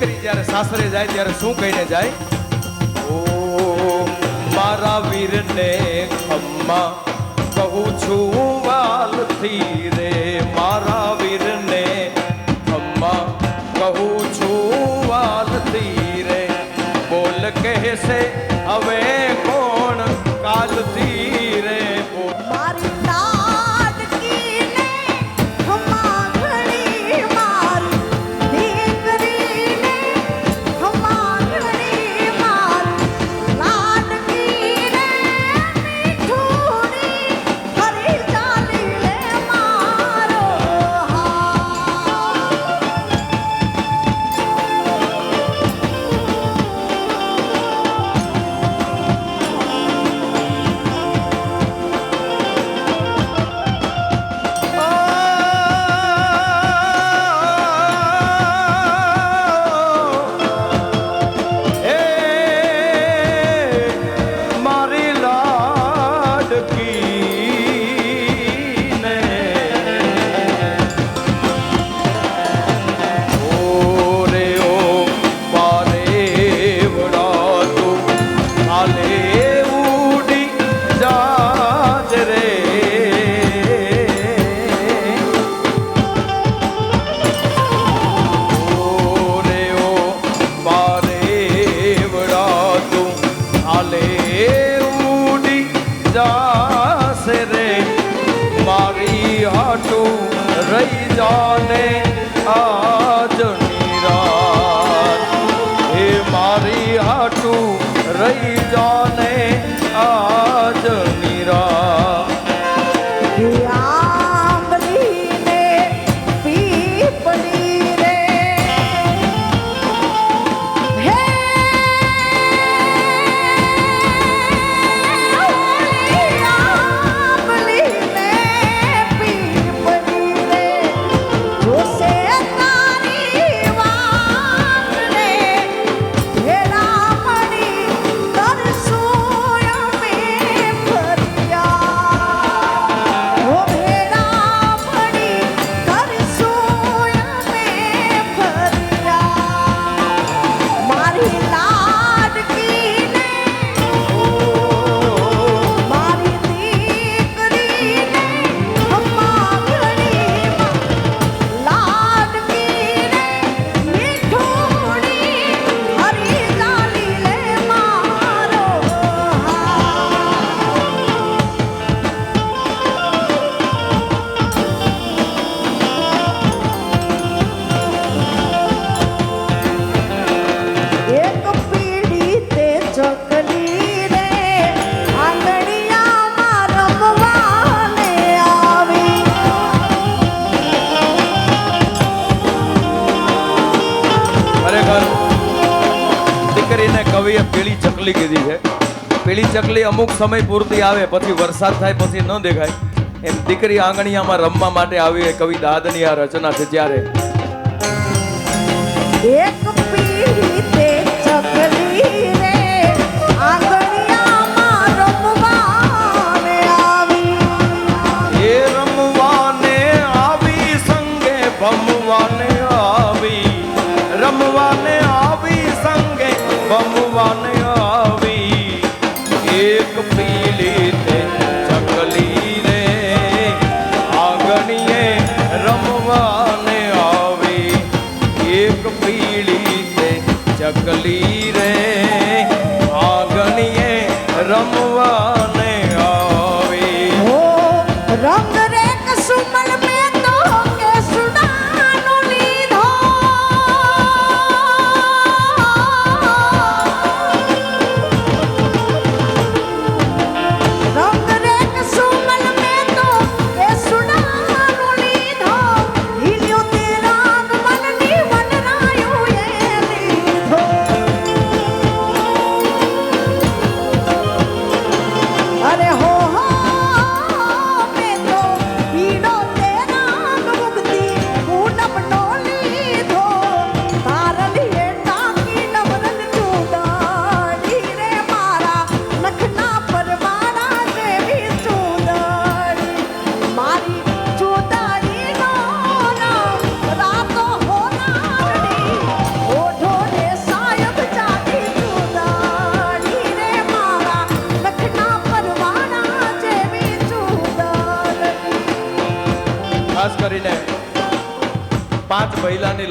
દીકરી જ્યારે સાસરે જાય, ત્યારે શું કહીને જાય? ઓ મારા વીરને ખમ્મા કહું છું, વાલથી રે કવિએ પેલી ચકલી કીધી છે. પેલી ચકલી અમુક સમય પૂરતી આવે, પછી વરસાદ થાય, પછી ન દેખાય. એમ દીકરી આંગણિયામાં રમવા માટે આવી એ કવિ દાદની આ રચના છે જ્યારે. એક પીડી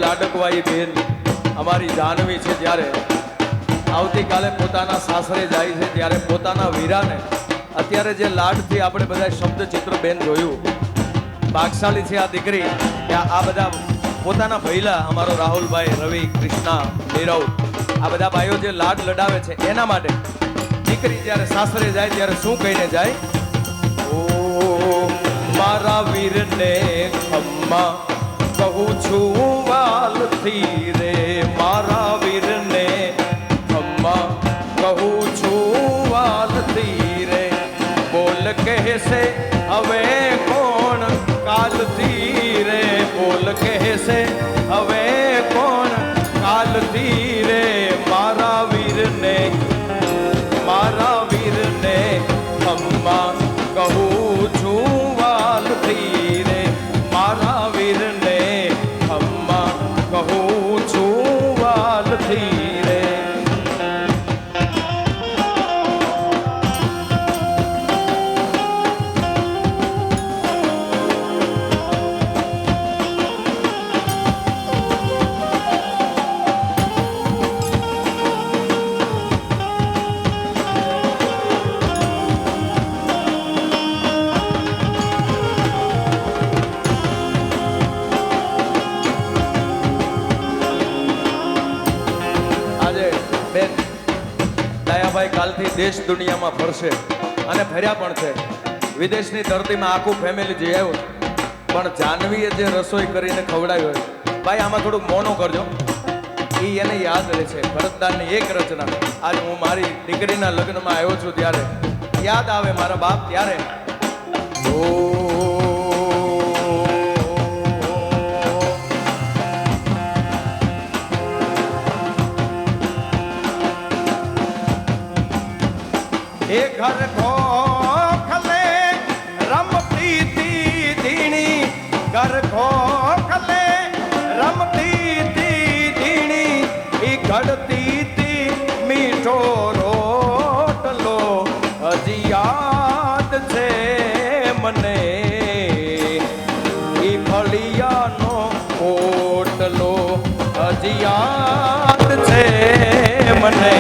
લાડકવાઈ બેન અમારી જાનવી છે ત્યારે આવતીકાલે પોતાના સાસરે જાય છે, ત્યારે પોતાના વીરાને અત્યારે જે લાડથી આપણે બધા શબ્દ ચિત્ર બેન જોયું. ભાગશાળી છે આ દીકરી આ બધા પોતાના ભૈલા અમારો રાહુલભાઈ, રવિ, કૃષ્ણા, નીરવ, આ બધા ભાઈઓ જે લાડ લડાવે છે એના માટે દીકરી જ્યારે સાસરે જાય ત્યારે શું કહીને જાય? ઓ મારા વીરને ખમ્મા કહું છું વાલથી રે દેશ દુનિયામાં ફરશે અને ફર્યા પણ છે. વિદેશની ધરતીમાં આખું ફેમિલી જઈ આવ્યું પણ જાનવીએ જે રસોઈ કરીને ખવડાવ્યો હોય, ભાઈ, આમાં થોડુંક મોનો કરજો. એ એને યાદ રહે છે, ભરતદારની એક રચના. આજે હું મારી દીકરીના લગ્નમાં આવ્યો છું ત્યારે. યાદ આવે મારા બાપ ત્યારે. ઓ એ ઘર ખોખલે રમતી તી ધીણી. ઘર ખોખલે રમતી તી ધીણી. ઈ ઘડતી તી મીઠો રોટલો હજી યાદ છે મને. ઈ ફળિયાનો ઓટલો હજી યાદ છે મને.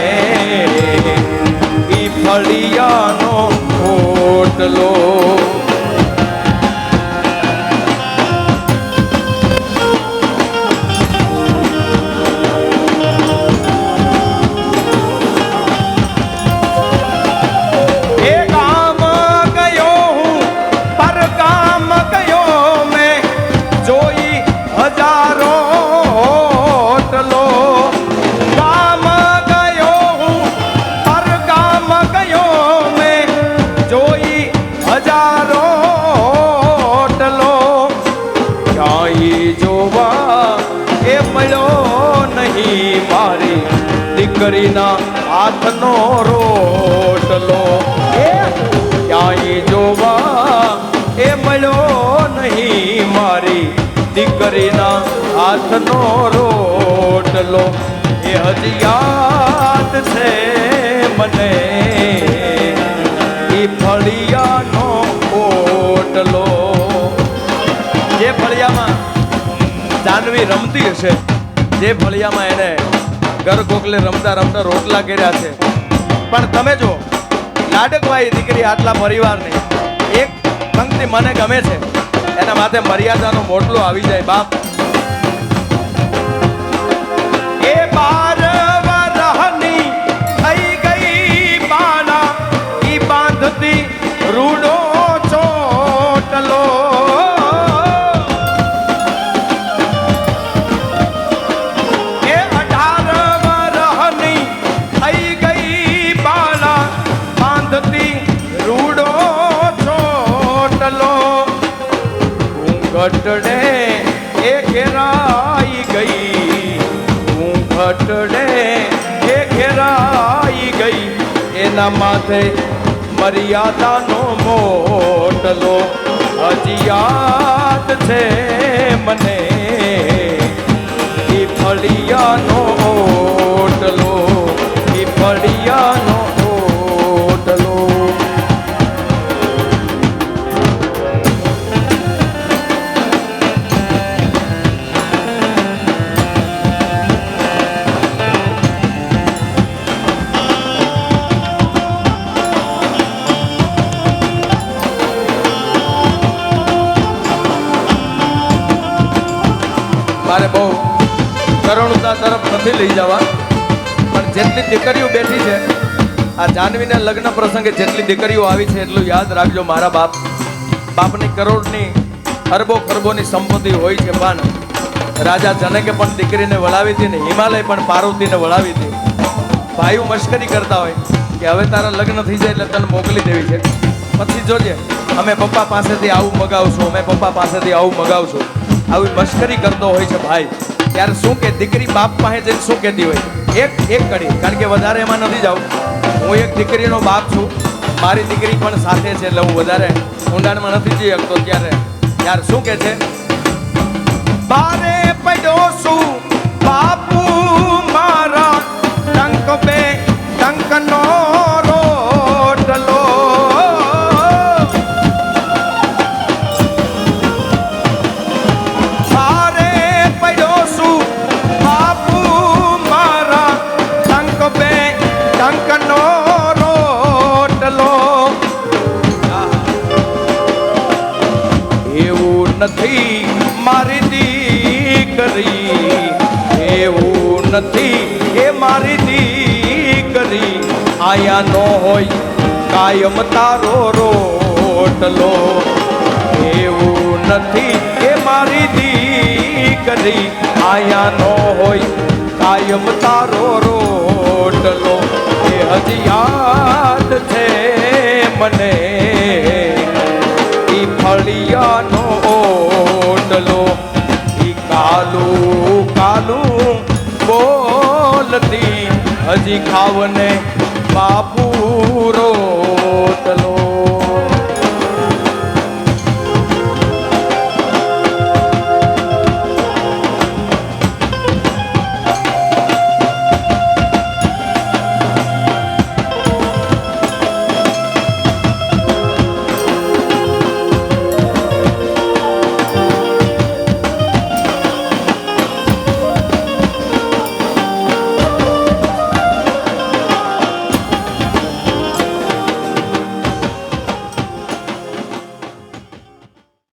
ફળિયાનો ઓટલો મળ્યો નહીં મારી દીકરીના હાથનો રોટલો. એ ક્યાંય જોવા એ મળ્યો નહીં મારી દીકરીના હાથનો રોટલો. એ હજી યાદ છે મને. એ ફળિયાનો જાનવી રમતી હશે. જે ફળિયામાં એને ઘર ગોખલે રમતા રમતા રોટલા કર્યા છે. પણ તમે જો લાડકવાઈ દીકરી આટલા પરિવારની એક પંક્તિ મને ગમે છે. એના માથે મર્યાદાનો મોટલો આવી જાય, બાપ. એ બાર એ ઘેરાઈ ગઈ. ઘૂંઘટડે એ ઘેરાઈ ગઈ. એના માથે મર્યાદાનો મોટલો હજી યાદ છે મને. ઈ ફળિયાનો ઓટલો ફળિયાનો નથી લઈ જવા. પણ જેટલી દીકરીઓ બેઠી છે, આ જાનવીના લગ્ન પ્રસંગે જેટલી દીકરીઓ આવી છે એટલું યાદ રાખજો મારા બાપ. બાપની કરોડની અરબો ખરબોની સંપત્તિ હોય છે પણ રાજા જનકે પણ દીકરીને વળાવી હતી ને હિમાલય પણ પાર્વતીને વળાવી હતી. ભાઈઓ મશ્કરી કરતા હોય કે હવે તારા લગ્ન થઈ જાય એટલે તને મોકલી દેવી છે. પછી જોજે, અમે પપ્પા પાસેથી આવું મગાવશું, અમે પપ્પા પાસેથી આવું મગાવશું. આવી મશ્કરી કરતો હોય છે ભાઈ. ત્યારે શું કે દીકરી બાપ પાસે જઈને શું કહેતી હોય? એક એક કડી. કારણ કે વધારે એમાં નથી જાઉં. હું એક દીકરીનો બાપ છું. મારી દીકરી પણ સાથે છે એટલે હું વધારે ઊંડાણમાં નથી જઈ શકતો ત્યારે ત્યારે શું કે છે? બારે પડ્યો છું, બાપુ મારા, ટંક બે, ટંકનો દીકરી એવું નથી એ મારી દીકરી આયા નો હોય, કાયમ તારો રોટલો. એવું નથી એ મારી દીકરી આયા નો હોય, કાયમ તારો રોટલો. એ હજી યાદ છે મને. ખાવને